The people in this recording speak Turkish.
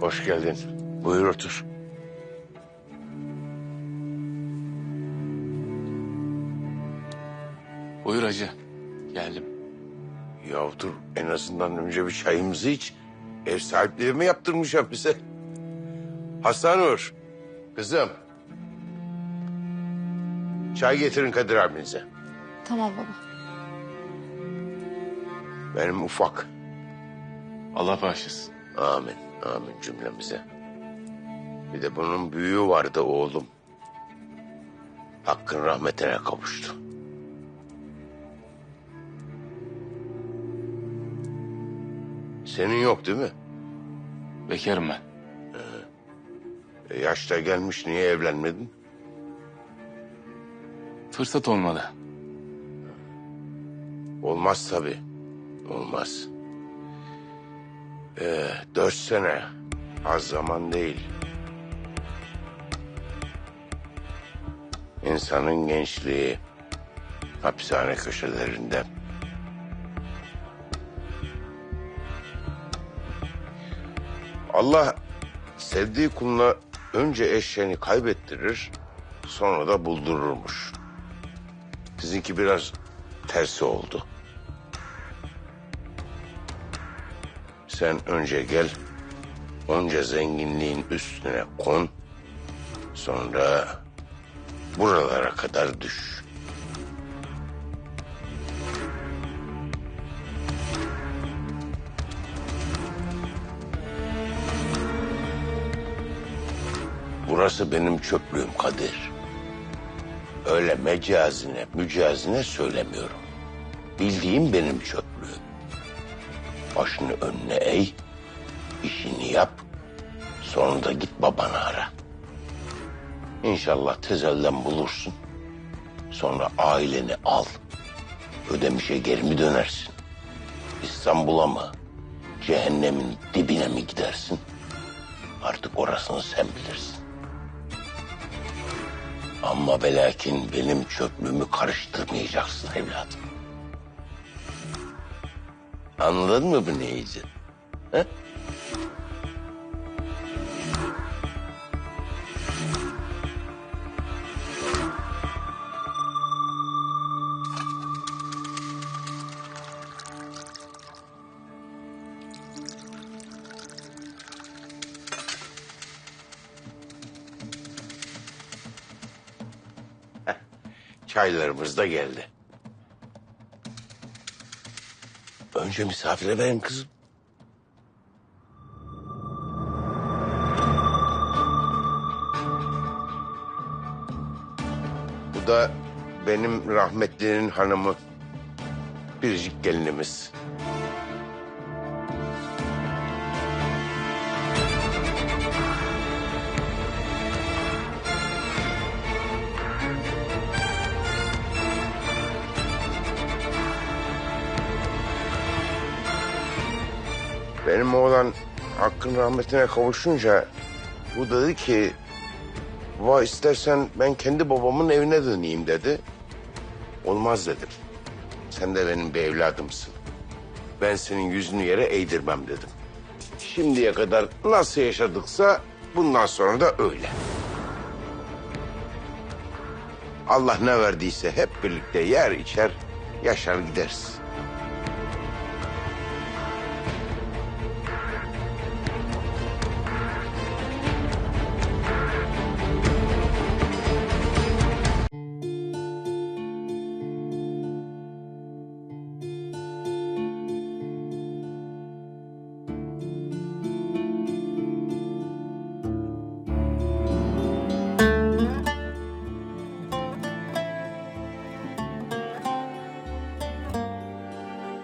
Hoş geldin. Buyur otur. Buyur hacı. Geldim. Ya dur en azından önce bir çayımızı iç. Ev sahipliği mi yaptırmışım bize? Hasan Nur. Kızım. Çay getirin Kadir abinize. Tamam baba. Benim ufak. Allah bağışlasın. Amin. Amin cümlemize. Bir de bunun büyüğü vardı oğlum. Hakkın rahmetine kavuştu. Senin yok değil mi? Bekarım ben. E, yaşta gelmiş niye evlenmedin? Fırsat olmadı. Olmaz tabii. Olmaz. Ee, dört sene az zaman değil. İnsanın gençliği hapishane köşelerinde. Allah sevdiği kuluna önce eşeğini kaybettirir, sonra da buldururmuş. Sizinki biraz tersi oldu. Sen önce gel, onca zenginliğin üstüne kon, sonra buralara kadar düş. Burası benim çöplüğüm Kadir. Öyle mecazine, mücazine söylemiyorum. Bildiğim benim çöplüğüm. Başını önüne eğ, işini yap, sonra da git babanı ara. İnşallah tez elden bulursun. Sonra aileni al. Ödemişe geri mi dönersin? İstanbul'a mı? Cehennemin dibine mi gidersin? Artık orasını sen bilirsin. Ama belakin benim çöplüğümü karıştırmayacaksın evladım. Anladın mı bu neyici? He? Çaylarımız da geldi. Önce misafire verin kızım. Bu da benim rahmetlinin hanımı. Biricik gelinimiz. Benim oğlan hakkın rahmetine kavuşunca bu dedi ki va istersen ben kendi babamın evine döneyim dedi. Olmaz dedim. Sen de benim bir evladımsın. Ben senin yüzünü yere eğdirmem dedim. Şimdiye kadar nasıl yaşadıksa bundan sonra da öyle. Allah ne verdiyse hep birlikte yer içer, yaşar gideriz.